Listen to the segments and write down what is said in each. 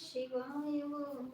శివాయ ఓం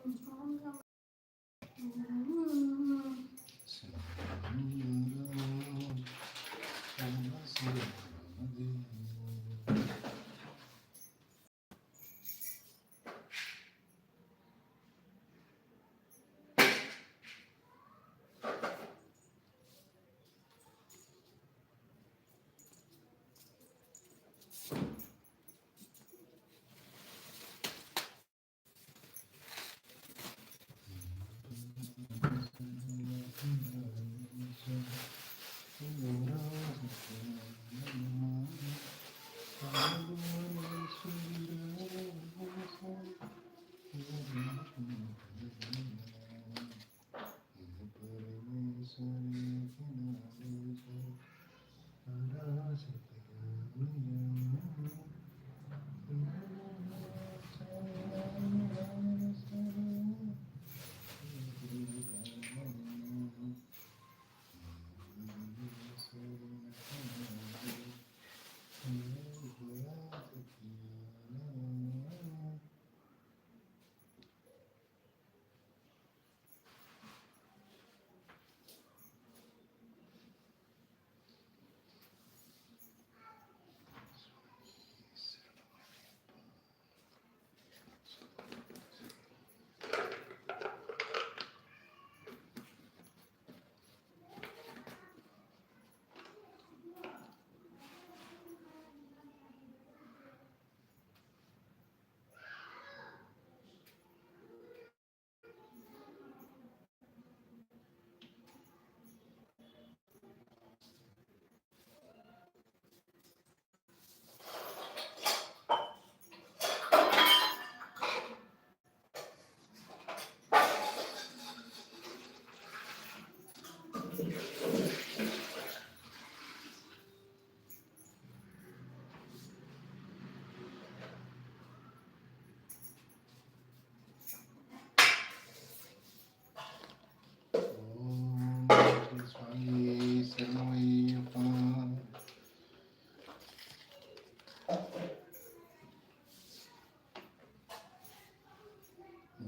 Mm-hmm.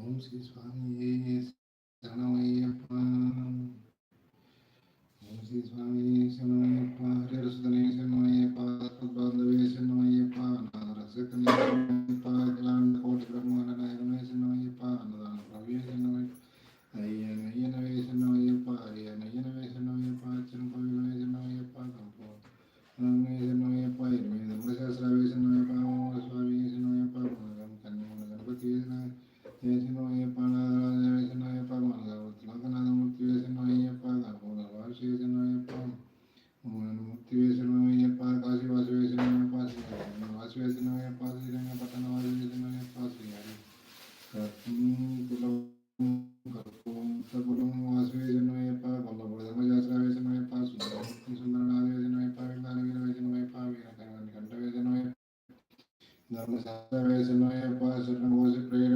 ఓం శ్రీ స్వామి శరణమయ్యప్ప ఓం శ్రీ స్వామి శరణమయ్యప్ప హరిహరసుదనే శరణమయ్యప్ప బాంధవే శరణమయ్యప్ప నాదరసకనే I don't lawyer, pastor, and was a prayer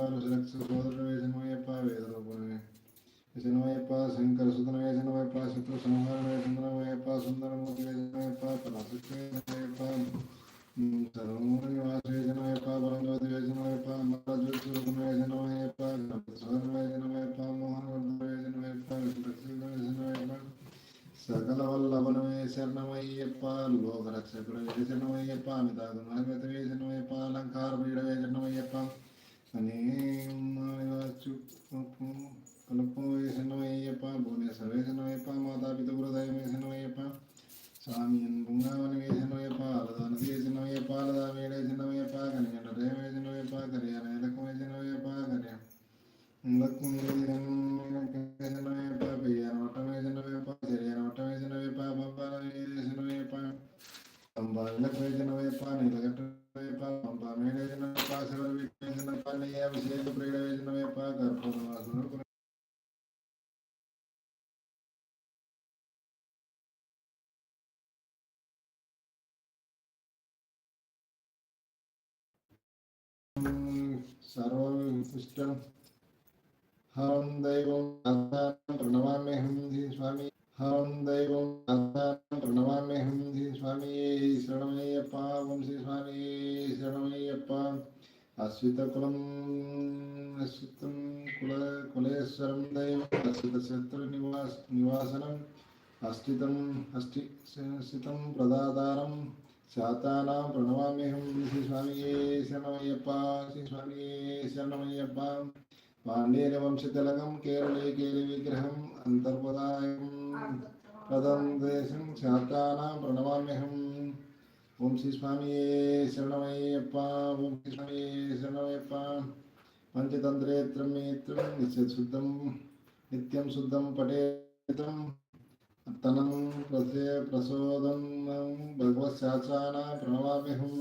Pablo, se lo voy a Pedro, pues. Ese no vaya para Sankar, su otra vez no vaya para Sankar, su otra no vaya para Sankar, su otra no vaya para Sankar, su otra no vaya para ಸಕಲವಲ್ಲವನವೇ ಶರಣಮಯ್ಯಪ್ಪ ಲೋಕರಕ್ಷ ಪ್ರವೇಶನವಯ್ಯಪ್ಪ ಮಿತಾಗುಣ ಪ್ರವೇಶನವಯ್ಯಪ್ಪ ಅಲಂಕಾರ ಪೀಡವೇ ಶರಣಮಯ್ಯಪ್ಪ శరణమయ్యప్ప అనేవచ్చు కలుపు శరణమయ్యప్ప భువనేశ్వరవే శరణమయ్యప్ప మాతాపిత గురుదయమే శరణమయ్యప్ప స్వామియన్ బృందావన వేసినవయ్యప్ప అలదాన చేసినవయ్యప్ప అలదా వేడే కనిగంట రేమ వేసినవయ్యప్ప కళ్యాణ లక్ష్మ వేసినవయ్యప్ప కళ్యాణ వేసినవయ్యప్ప పెయ్యాన వట్టం వేసినవయ్యప్ప సర్వవిశిష్టం హం దైవం ఆధారం ప్రణమామ్యహం శ్రీ స్వామి హం దైవం ఆధారం ప్రణమామ్యహం శ్రీ స్వామి శరణమయ్యప్ప ఓం శ్రీ స్వామి శరణమయ్యప్ప అశ్విత కులం అశ్వితం కుల కులేశ్వరం దైవం అశ్విత శత్రు నివాస నివాసనం అస్థితం అస్థి స్థితం ప్రదాదారం శాతానాం ప్రణమామ్యహం శ్రీ స్వామియే శరణమయ్యప్ప శ్రీ స్వామియే శరణమయ్యప్ప. పాండేన వంశతిలకం కేరళే కేలి విగ్రహం అంతర్పదాయం పదం దేశం శాతానాం ప్రణమామ్యహం ఓం శ్రీ స్వామియే శరణమయ్యప్ప ఓం శ్రీ స్వామియే శరణమయ్యప్ప. పంచతంత్రేత్రం నేత్రం నిత్యశుద్ధం నిత్యం శుద్ధం పఠేతం తనం ప్రసే ప్రసోదం భగవత్ శాచాన ప్రణవామ్యహం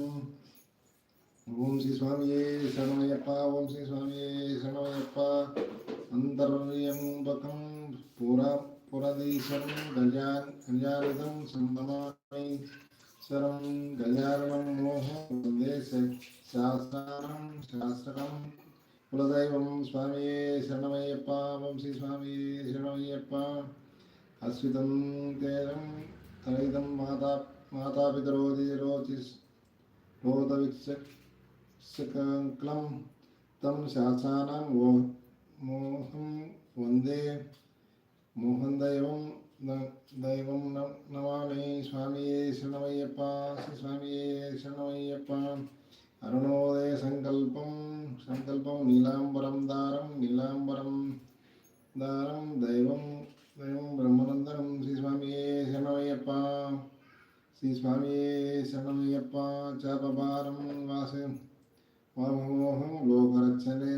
ఓం శ్రీ స్వామియే శరణమయ్యప్ప ఓం శ్రీ స్వామియే శరణమయ్యప్ప. అంతర్యంబకం పురా పురదీశం గజాన్ గజానిదం సంభమామి శరం గజారణం మోహం వందే శాస్త్రానం శాస్త్రం కులదైవం స్వామియే శరణమయ్యప్ప ఓం శ్రీ స్వామియే శరణమయ్యప్ప. అశ్వితం తేరం తైదం మాతా మాతాపితరోది రోచి రోదవిక్షకం తం శాసానం ఓ మోహం వందే మోహం దైవం దైవం నమామి స్వామియే శరణమయ్యప్ప శ్రీ స్వామియే శరణమయ్యప్ప అరుణోదయ సంకల్పం సంకల్పం నీలాంబరం దారం నీలాంబరం దారం దైవం స్వయం బ్రహ్మనందనం శ్రీ స్వామియే శరణమయ్యప్ప. శ్రీ స్వామియే శరణమయ్యప్ప చాపభారం వాస. వామోహం లోకరక్షణే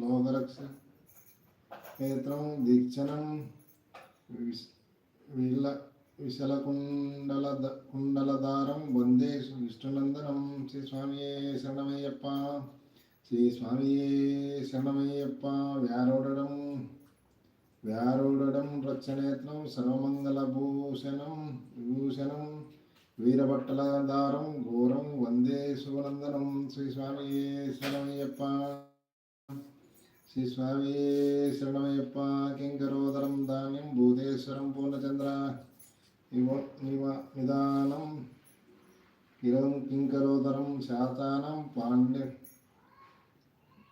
లోకరక్ష నేత్రం దీక్షణం విల విశలకుండల కుండలధారం వందే విష్ణునందనం. శ్రీ స్వామియే శరణమయ్యప్ప శ్రీ స్వామియే శరణమయ్యప్ప వ్యారోడడం వ్యారూఢం రక్షణేత్రం సర్వమంగళభూషణం విభూషణం వీరభట్టలదారం ఘోరం వందే శివనందనం శ్రీ స్వామి శరణమయ్యప్ప. శ్రీ స్వామి శరణమయ్యప్ప. కింకరోదరం ధాన్యం భూతేశ్వరం పూర్ణచంద్ర. నిదానం ఇరం కింకరోదరం శాతానం పాండ్య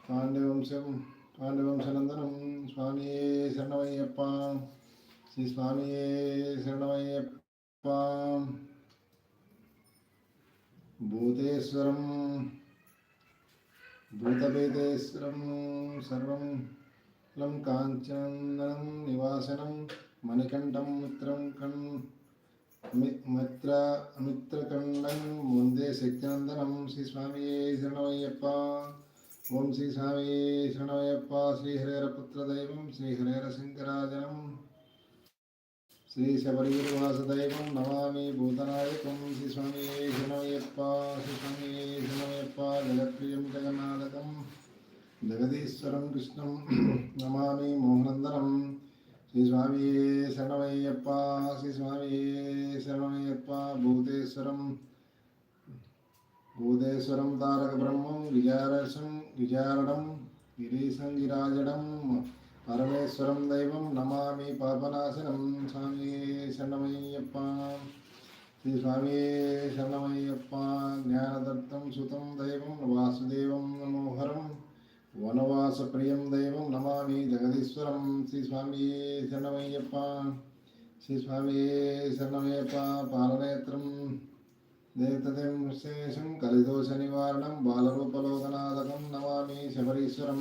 పాండ్యవంశం పాండవంశనందనం స్వామియే శరణమయ్యప్ప. శ్రీ స్వామియే శరణమయ్యప్ప. భూతేశ్వరం భూతభేదేశ్వరం సర్వం లం కాంచనందనం నివాసనం మణికంఠం మిత్రం కం మిత్ర మిత్రకండం ముందే శక్తినందనం. శ్రీ స్వామియే శరణమయ్యప్ప. ఓం శ్రీ స్వామియే శరణమయ్యప్ప శ్రీహరేర పుత్రదైవం శ్రీహరేర శంకరాజనం శ్రీ శబరిగిరివాసదైవం నమామి భూతనాయకం శ్రీ స్వామియే శరణమయ్యప్ప శ్రీ స్వామియే శరణమయ్యప్ప జగత్ప్రియం జగన్నాథకం జగదీశ్వరం కృష్ణం నమామి మోహనందనం శ్రీ స్వామియే శరణమయ్యప్ప శ్రీ స్వామియే శరణమయ్యప్ప భూతేశ్వరం భూదేశ్వరం తారక బ్రహ్మం విజారసం విజారడం గిరీశం గిరాజడం పరమేశ్వరం దైవం నమామి పాపనాశనం. స్వామి శరణమయ్యప్ప శ్రీ స్వామి శరణమయ్యప్ప. జ్ఞానదత్తం సుతం దైవం వాసుదేవం మనోహరం. వనవాసప్రియం దైవం నమామి జగదీశ్వరం. శ్రీ స్వామి శరణమయ్యప్ప శ్రీ స్వామి శరణమయ్యప్ప. పాలనేత్రం దేవతదేం విశేషం కలిదోష నివారణం బాలరూపలోకనాథకం నమామి శబరీశ్వరం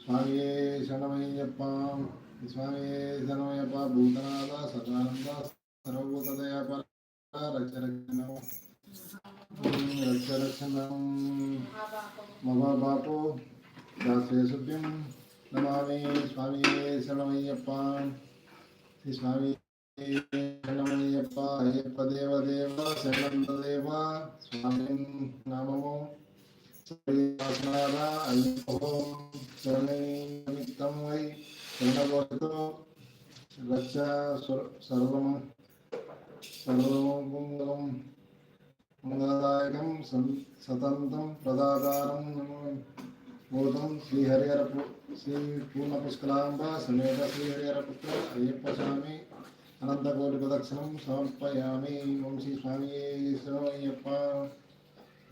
స్వామియే శరణమయ్యప్ప స్వామియే శరణమయ్యప్ప భూతనాథ సదానంద సర్వభూతదయాపర రక్ష రక్షణ రక్ష రక్షణం మమ బాపు దాసేసుభ్యం నమామి స్వామియే శరణమయ్యప్ప శ్రీ స్వామి ஐயப்பா ஐயப்ப தேவ தேவா செல்வந்த தேவா அமின் நமமோ சூரியவாசனாரா ஐயோம் சரணை நிமித்தம் வை என்னவர்த்தோ ரட்சா சர்வம் சர்வமங்கலம் மங்களதாயகம் சதந்தம் பிரதாதாரம் நமோ भूतं श्रीहरिहर श्री पूर्णपुष्कलाम्ब समेत श्रीहरिहरपुत्र अय्यप्पस्वामी అయ్యప్ప స్వామి అనంతకోటి ప్రదక్షిణం సమర్పయామి ఓం శ్రీ స్వామి శరణమయ్యప్ప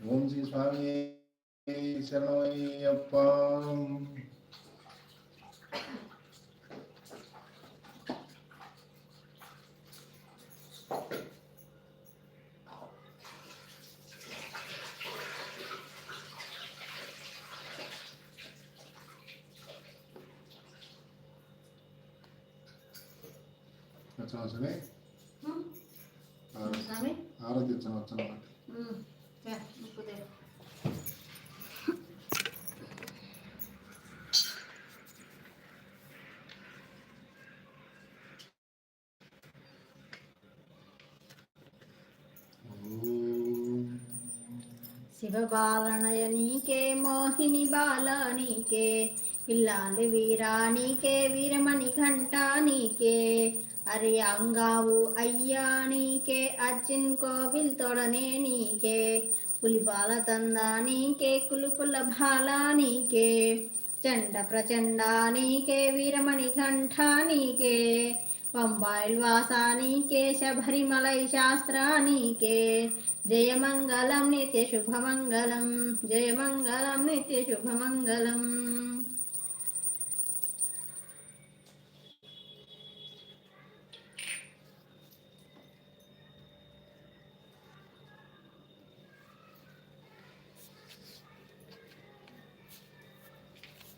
ఓం శ్రీ స్వామి శరణమయ్యప్ప వచ్చన వచ్చనే స్వామి ఆరతి వచ్చన వచ్చన ఉమ్, తే, ఉప్పు తే. శివబాలనయ నీకే మోహిని బాల నీకే ఇల్లాలి వీరా నీకే వీరమణి ఘంట నీకే. అరే అంగావు అయ్యా నీకే అర్జున్ కోవిల్ తొడనే నీకే పులిపాల తందా నీకే కులుకుల బాల నీకే చండ ప్రచండ నీకే వీరమణి కంఠ నీకే పంబాయిల్ వాసా నీకే శబరిమలై శాస్త్ర నీకే జయమంగళం నిత్య శుభమంగళం జయమంగళం నిత్య శుభమంగళం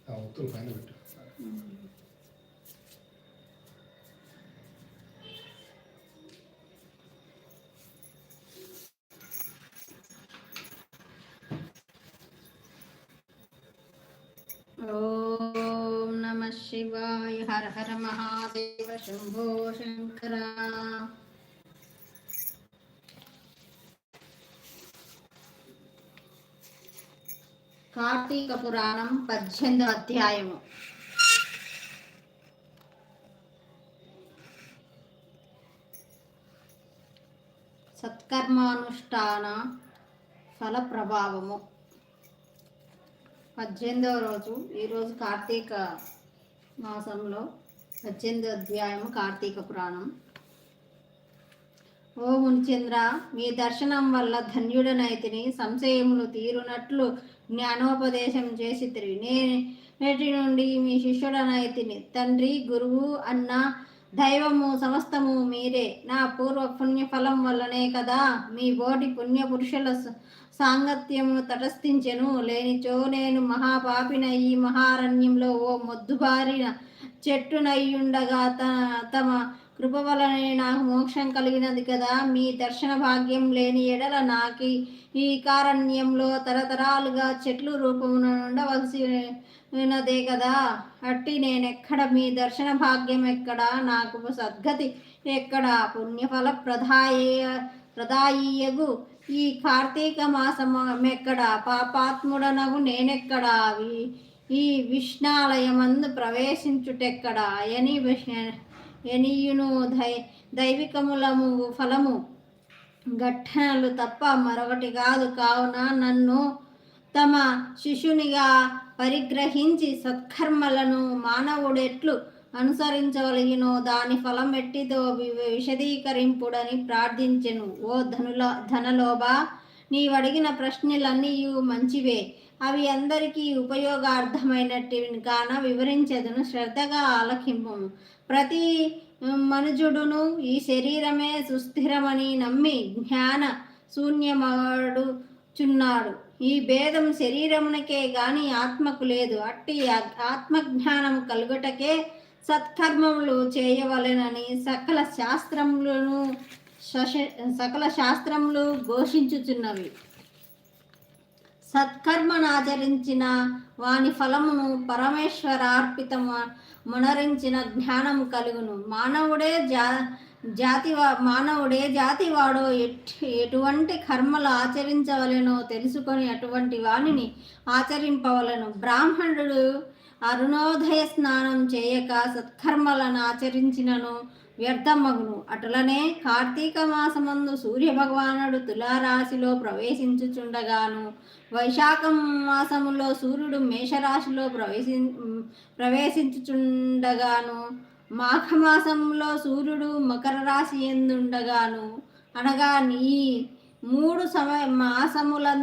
ఆ ఒత్తులు పైన పెట్టు ఓం నమ శివాయ హర హర మహాదేవ శంభో శంకర కార్తీక పురాణం పద్దెనిమిదో అధ్యాయము. సత్కర్మానుష్ఠాన ఫల ప్రభావము పద్దెనిమిదవ రోజు ఈరోజు కార్తీక మాసంలో పద్దెనిమిదో అధ్యాయము కార్తీక పురాణం. ఓ మునిచంద్ర మీ దర్శనం వల్ల ధన్యుడనైతిని సంశయములు తీరునట్లు జ్ఞానోపదేశం చేసి తిరిగి. నేటి నుండి మీ శిష్యుడనైతిని తండ్రి గురువు అన్న దైవము సమస్తము మీరే. నా పూర్వ పుణ్యఫలం వల్లనే కదా మీ బోటి పుణ్య పురుషుల సాంగత్యము తటస్థించెను. లేనిచో నేను మహాపాపిన ఈ మహారణ్యంలో ఓ మొద్దుబారిన చెట్టునయ్యుండగా త తమ కృప వలనే నాకు మోక్షం కలిగినది కదా. మీ దర్శన భాగ్యం లేని ఎడల నాకు ఈ కారణ్యంలో తరతరాలుగా చెట్లు రూపమున ఉండవలసి ఉన్నదే కదా. అట్టి నేనెక్కడ మీ దర్శన భాగ్యం ఎక్కడ? నాకు సద్గతి ఎక్కడ? పుణ్యఫల ప్రదాయ ప్రదాయియగు. ఈ కార్తీక మాసమెక్కడ పాపాత్ముడనగు నేనెక్కడ? ఈ విష్ణాలయమందు ప్రవేశించుటెక్కడ? అని విష- ఎనియును దై దైవికములము ఫలము ఘట్టనలు తప్ప మరొకటి కాదు. కావున నన్ను తమ శిష్యునిగా పరిగ్రహించి సత్కర్మలను మానవుడెట్లు అనుసరించవలగినో దాని ఫలం ఎట్టిదో వి- విశదీకరింపుడని ప్రార్థించెను. ఓ ధనుల ధనలోభ నీవడిగిన ప్రశ్నలన్నీ మంచివే. అవి అందరికీ ఉపయోగార్థమైనటివి కాన వివరించదును. శ్రద్ధగా ఆలకింపు ప్రతి మనుజుడును ఈ శరీరమే సుస్థిరమని నమ్మి జ్ఞాన శూన్యమడుచున్నాడు. ఈ భేదం శరీరమునకే గాని ఆత్మకు లేదు. అట్టి ఆత్మజ్ఞానం కలుగుటకే సత్కర్మములు చేయవలెనని సకల శాస్త్రములను సకల శాస్త్రములు ఘోషించుచున్నవి. సత్కర్మను ఆచరించిన వాని ఫలమును పరమేశ్వరార్పితము మునరించిన జ్ఞానం కలుగును. మానవుడే జా జాతివా మానవుడే జాతివాడో ఎట్ ఎటువంటి కర్మలు ఆచరించవలెనో తెలుసుకొని అటువంటి వానిని ఆచరింపవలను. బ్రాహ్మణుడు అరుణోదయ స్నానం చేయక సత్కర్మలను ఆచరించినను. వ్యర్థమగును అటులనే కార్తీక మాసమందు సూర్య భగవానుడు తులారాశిలో ప్రవేశించుచుండగాను వైశాఖ మాసములో సూర్యుడు మేషరాశిలో ప్రవేశి ప్రవేశించుచుండగాను మాఘమాసంలో సూర్యుడు మకర రాశి ఎందుండగాను అనగా నీ మూడు సమయ మాసములందైనను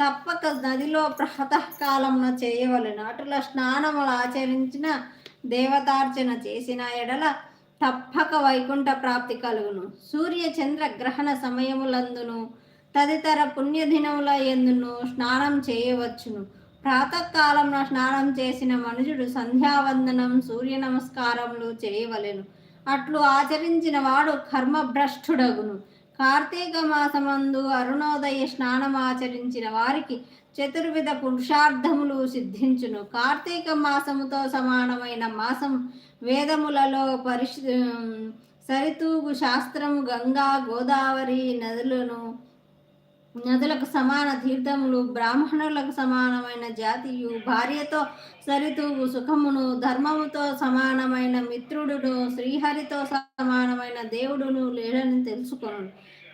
తప్పక నదిలో ప్రాతకాలమున చేయవలెను. అటుల స్నానములు ఆచరించిన దేవతార్చన చేసిన ఎడల తప్పక వైకుంఠ ప్రాప్తి కలుగును. సూర్య చంద్ర గ్రహణ సమయములందును తదితర పుణ్యదినముల ఎందును స్నానం చేయవచ్చును. ప్రాతకాలంలో స్నానం చేసిన మనుషుడు సంధ్యావందనం సూర్య నమస్కారములు చేయవలెను. అట్లు ఆచరించిన వాడు కర్మభ్రష్టుడగును. కార్తీక మాసమందు అరుణోదయ స్నానం ఆచరించిన వారికి చతుర్విధ పురుషార్థములు సిద్ధించును. కార్తీక మాసముతో సమానమైన మాసం వేదములలో పరిశు సరితూగు శాస్త్రము గంగా గోదావరి నదులను నదులకు సమాన తీర్థములు బ్రాహ్మణులకు సమానమైన జాతియు భార్యతో సరితూగు సుఖమును ధర్మముతో సమానమైన మిత్రుడును శ్రీహరితో సమానమైన దేవుడును లేడని తెలుసుకొను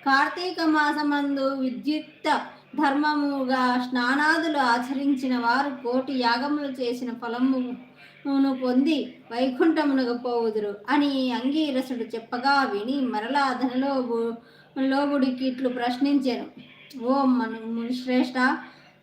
కార్తీక మాసమందు విద్యుక్త ధర్మముగా స్నానాదులు ఆచరించిన వారు కోటి యాగములు చేసిన ఫలమును పొంది వైకుంఠమునకు పోవుదురు అని అంగీరసుడు చెప్పగా విని మరలా ధనలో లోబుడికి ఇట్లు ప్రశ్నించాను. ఓ మను మునిశ్రేష్ట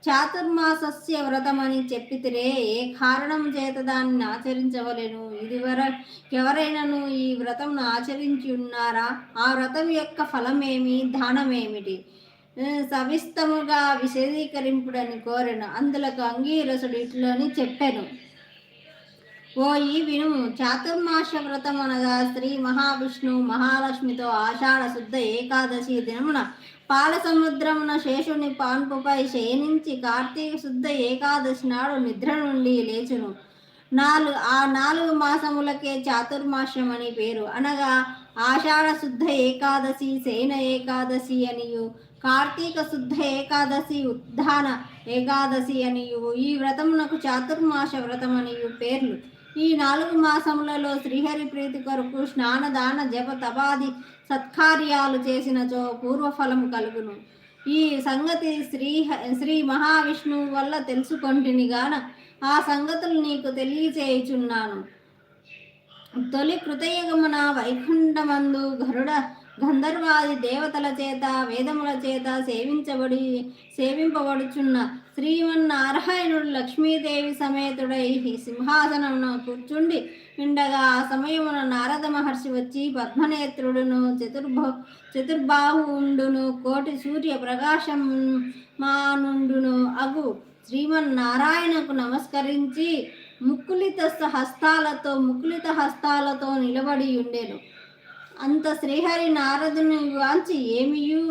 చాతుర్మాసస్య వ్రతమని చెప్పితిరే ఏ కారణం చేత దాన్ని ఆచరించవలెను? ఇదివర ఎవరైనాను ఈ వ్రతంను ఆచరించి ఉన్నారా ఆ వ్రతం యొక్క ఫలమేమి? దానమేమిటి? సవిస్తముగా విశదీకరింపుడని కోరెను. అందులకు అంగీరసుడు ఇట్లని చెప్పాను. ఓ ఈ వినుము చాతుర్మాస వ్రతం అనగా శ్రీ మహావిష్ణువు మహాలక్ష్మితో ఆషాఢ శుద్ధ ఏకాదశి దినమున పాల సముద్రమున శేషుని పాన్పుపై శయనించి కార్తీక శుద్ధ ఏకాదశి నాడు నిద్ర నుండి లేచును. నాలుగు ఆ నాలుగు మాసములకే చాతుర్మాసం అని పేరు. అనగా ఆషాఢ శుద్ధ ఏకాదశి శయన ఏకాదశి అనియు కార్తీక శుద్ధ ఏకాదశి ఉద్ధాన ఏకాదశి అనియు ఈ వ్రతమునకు చాతుర్మాస వ్రతం అనియు పేర్లు. ఈ నాలుగు మాసములలో శ్రీహరి ప్రీతి కొరకు స్నాన దాన జప తపాది సత్కార్యాలు చేసినచో పూర్వఫలం కలుగును. ఈ సంగతి శ్రీ శ్రీ మహావిష్ణువు వల్ల తెలుసుకొంటిని గాన ఆ సంగతులు నీకు తెలియచేయుచున్నాను. తొలి కృతయుగమున వైకుంఠమందు గరుడ గంధర్వాది దేవతల చేత వేదముల చేత సేవించబడి సేవింపబడుచున్న శ్రీమన్నారాయణుడు లక్ష్మీదేవి సమేతుడై సింహాసనమున కూర్చుండి ఉండగా ఆ సమయమున నారద మహర్షి వచ్చి పద్మనేత్రుడును చతుర్భ చతుర్బాహుండును కోటి సూర్య ప్రకాశం మానుండును అగు శ్రీమన్నారాయణకు నమస్కరించి ముక్కులిత హస్తాలతో ముకులిత హస్తాలతో నిలబడి ఉండేను. అంత శ్రీహరి నారదుని వాంచి ఏమియూ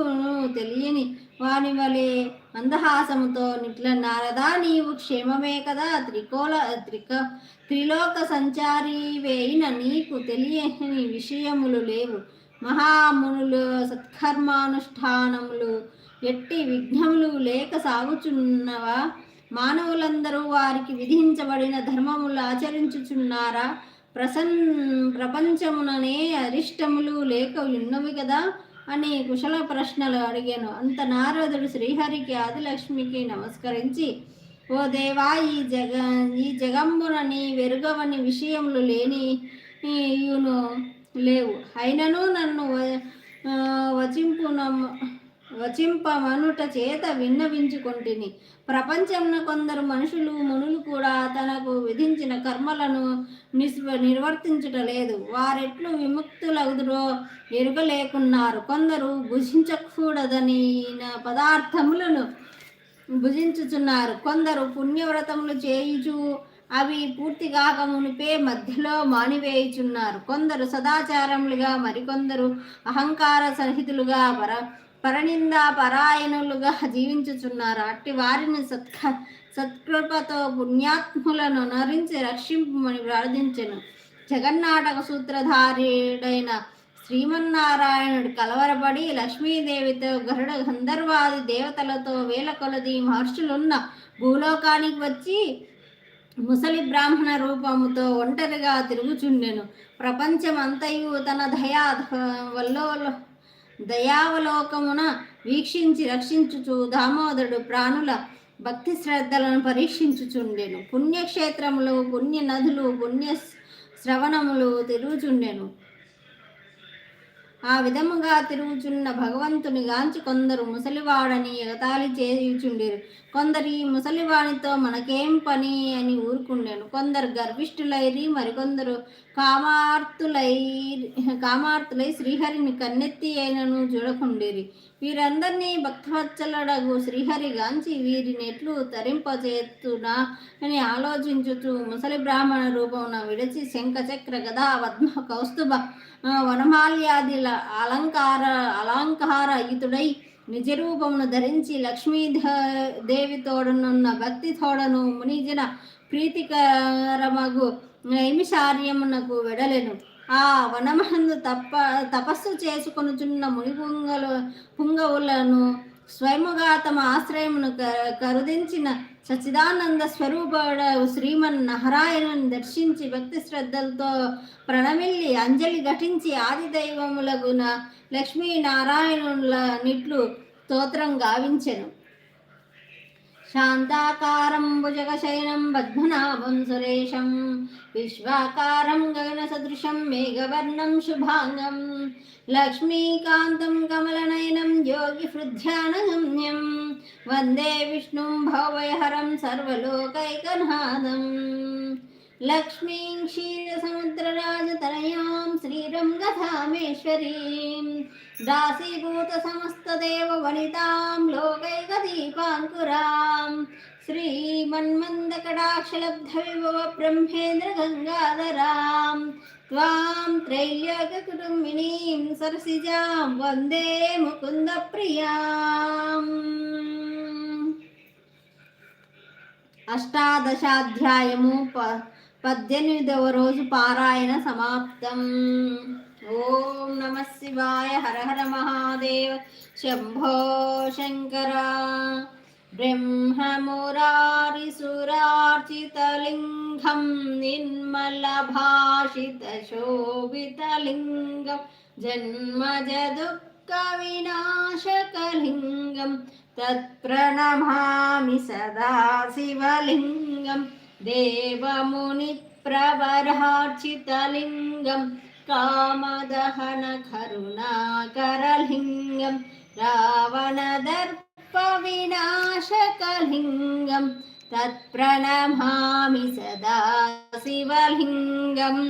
తెలియని వాని వలె మందహాసముతో నిట్ల నారదా నీవు క్షేమమే కదా? త్రికోల త్రిక త్రిలోక సంచారి వేయిన నీకు తెలియని విషయములు లేవు. మహామునులు సత్కర్మానుష్ఠానములు ఎట్టి విఘ్నములు లేక సాగుచున్నవా? మానవులందరూ వారికి విధించబడిన ధర్మములు ఆచరించుచున్నారా? ప్రసన్ ప్రపంచముననే అరిష్టములు లేక ఉన్నవి కదా అని కుశల ప్రశ్నలు అడిగాను. అంత నారదుడు శ్రీహరికి ఆదిలక్ష్మికి నమస్కరించి ఓ దేవా ఈ జగ ఈ జగంబునని వెరుగవని విషయములు లేని లేవు. అయినను నన్ను వ- వచింపున వచింపమనుట చేత విన్నవించుకొంటిని. ప్రపంచంన కొందరు మనుషులు మునులు కూడా తనకు విధించిన కర్మలను నిస్వ నిర్వర్తించుట లేదు. వారెట్లు విముక్తులగుదురో ఎరుగలేకున్నారు. కొందరు భుజించకూడదని పదార్థములను భుజించుచున్నారు. కొందరు పుణ్యవ్రతములు చేయుచు అవి పూర్తి కాక మునిపే మధ్యలో మానివేయుచున్నారు. కొందరు సదాచారములుగా మరికొందరు అహంకార సహితులుగా పర పరనిందా పరాయణులుగా జీవించుచున్నారు. అట్టి వారిని సత్క సత్కృపతో పుణ్యాత్ములను నరించి రక్షింపమని ప్రార్థించెను. జగన్నాటక సూత్రధారుడైన శ్రీమన్నారాయణుడు కలవరపడి లక్ష్మీదేవితో గరుడ గంధర్వాది దేవతలతో వేల కొలది మహర్షులున్న భూలోకానికి వచ్చి ముసలి బ్రాహ్మణ రూపముతో ఒంటరిగా తిరుగుచుండెను. ప్రపంచమంతయు తన దయా వల్లో దయావలోకమున వీక్షించి రక్షించుచు దామోదరుడు ప్రాణుల భక్తి శ్రద్ధలను పరీక్షించుచుండెను. పుణ్యక్షేత్రములు పుణ్య నదులు పుణ్య శ్రవణములు తిరుగుచుండెను. ఆ విధముగా తిరుగుచున్న భగవంతుని గాంచి కొందరు ముసలివాడని ఎగతాళి చేయుచుండిరు. కొందరు ఈ ముసలివాడితో మనకేం పని అని ఊరుకుండాను. కొందరు గర్భిష్ఠులైరి మరికొందరు కామార్తులై కామార్తులై శ్రీహరిని కన్నెత్తి అయినను చూడకుండేరి. వీరందరినీ భక్తవత్సలుడగు శ్రీహరి గాంచి వీరిని ఎట్లు తరింపచేస్తున్నా అని ఆలోచించుచు ముసలి బ్రాహ్మణ రూపమున విడిచి శంఖచక్ర గదా పద్మ కౌస్తుభ వనమాల్యాది అలంకార అలంకార యుతుడై నిజరూపమును ధరించి లక్ష్మీదేవి తోడనున్న భక్తి తోడను మునిజన ప్రీతికరమగు నైమిషార్యమునకు వెడలెను. ఆ వనమందు తప్ప తపస్సు చేసుకొనుచున్న ముని పుంగలు పుంగవులను స్వయముగా తమ ఆశ్రయమును క- కరుదించిన సచిదానంద స్వరూపుడ శ్రీమన్ నహరాయణను దర్శించి భక్తి శ్రద్ధలతో ప్రణమిల్లి అంజలి ఘటించి ఆది దైవములగున లక్ష్మీ నారాయణుల నిట్లు స్తోత్రం గావించెను. శాంతాకారం భుజగశయనం పద్మనాభం సురేశం విశ్వాకారం గగనసదృశం మేఘవర్ణం శుభాంగం లక్ష్మీకాంతం కమలనయనం యోగి హృద్యానగమ్యం వందే విష్ణుం భవయహరం సర్వలోకైకనాథం లక్ష్మీం క్షీరసముద్రరాజతనయాం శ్రీరంగధామేశ్వరీం దాసీభూత సమస్తదేవ వనితాం లోకైకదీపాంకురాం శ్రీమన్మందకటాక్షలబ్ధ విభవ బ్రహ్మేంద్ర గంగాధరాం త్వాం త్రైల్యకుటుంబినీం సరసిజాం వందే ముకుంద ప్రియాం అష్టాదశాధ్యాయము ప పద్దెనిమిదవ రోజు పారాయణ సమాప్తం ఓం నమ శివాయ హర హర మహాదేవ శంభో శంకర ब्रह्ममुरारिसुरार्चितलिङ्गं निर्मलभाषितशोभितलिङ्गं जन्मजदुःखविनाशकलिङ्गं तत्प्रणमामि सदा शिवलिङ्गं देवमुनिप्रवरार्चितलिङ्गं कामदहनकरुणाकरलिङ्गं रावणदर्प सर्पविनाशकलिङ्गं तत्प्रणमामि सदा शिवलिङ्गम्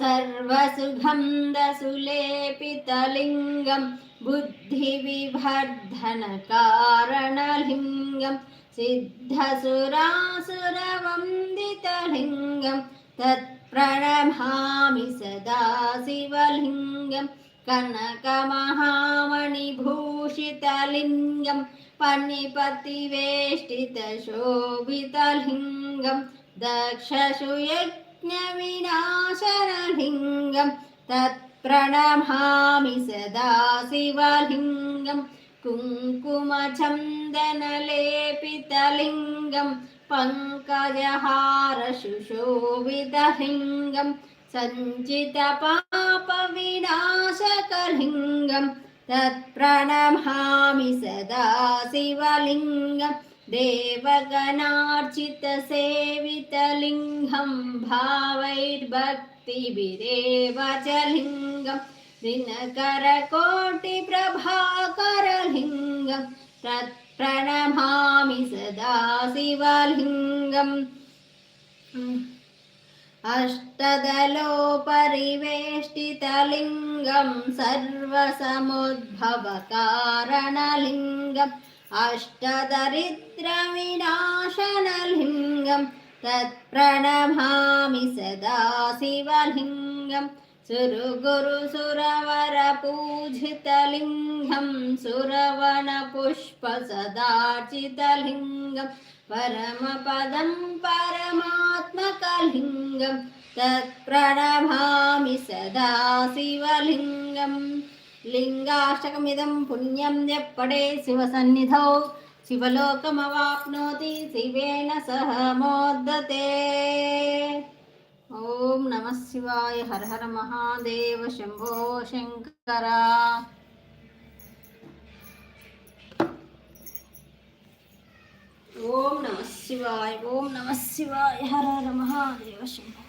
सर्वसुगन्धसुलेपितलिङ्गं बुद्धिविवर्धनकारणलिङ्गं सिद्धसुरासुरवन्दितलिङ्गं तत्प्रणमामि सदा शिवलिङ्गम् कनकमहामणिभूषितलिङ्गं पणिपतिवेष्टितशोभितलिङ्गं दक्षसुयज्ञविनाशनलिङ्गं तत्प्रणमामि सदा शिवलिङ्गं कुङ्कुमचन्दनलेपितलिङ्गं पङ्कजहारशुशोभितलिङ्गं सञ्चितपापविनाशकलिङ्गं तत्प्रणमामि सदा शिवलिङ्गं देवगणार्चितसेवितलिङ्गं भावैर्भक्तिभिरेव च लिङ्गं दिनकरकोटि प्रभाकरलिङ्गं तत् प्रणमामि सदा शिवलिङ्गम् अष्टदलोपरिवेष्टितलिङ्गं सर्वसमुद्भवकारणलिङ्गम् अष्टदरिद्रविनाशनलिङ्गं तत्प्रणमामि सदा शिवलिङ्गम् सुरगुरुसुरवरपूजितलिङ्गं सुरवनपुष्पसदार्चितलिङ्गं परमपदं परमात्मकलिङ्गं तत्प्रणभामि सदा शिवलिङ्गं लिङ्गाष्टकमिदं पुण्यं यः पठे शिवसन्निधौ शिवलोकमवाप्नोति शिवेन सह मोदते ॐ नमः शिवाय हर हर महादेव शम्भो शङ्करा ఓం నమ శివాయ ఓం నమ శివాయ హర నమ దేవ శంభో.